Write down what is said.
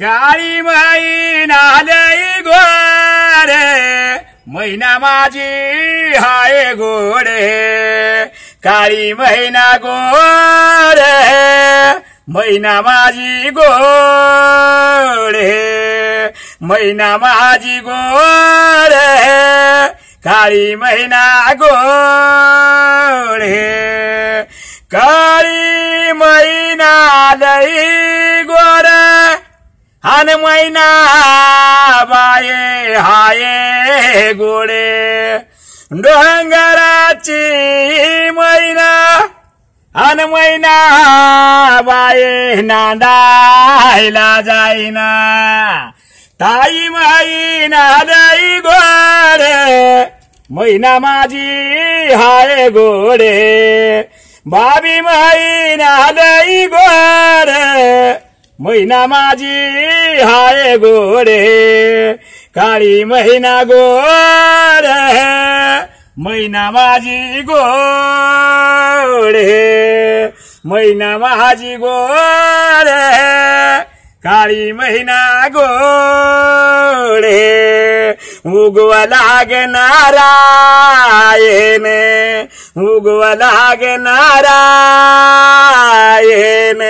काळी महिना लई गोडे महिना माझी हाय गोडे काळी महिना गोडे महिना माझी गोडे महिना माझी गोडे काळी महिना गोडे काळी महिना लई गोड अनमैना बाए हाए गोडे। डोहराची मैना अनमैना बाए जाईना। ताई माई नादाई गोडे मैना माझी हाय गोडे। बाबी माई नादाई गोडे। मैना माझी हाय गोडे काळी मैना गोड मैना माझी गोडे मैना माझी गोड काळी मैना गोडे उगवा लागणारा येने उगवा लागणारा येने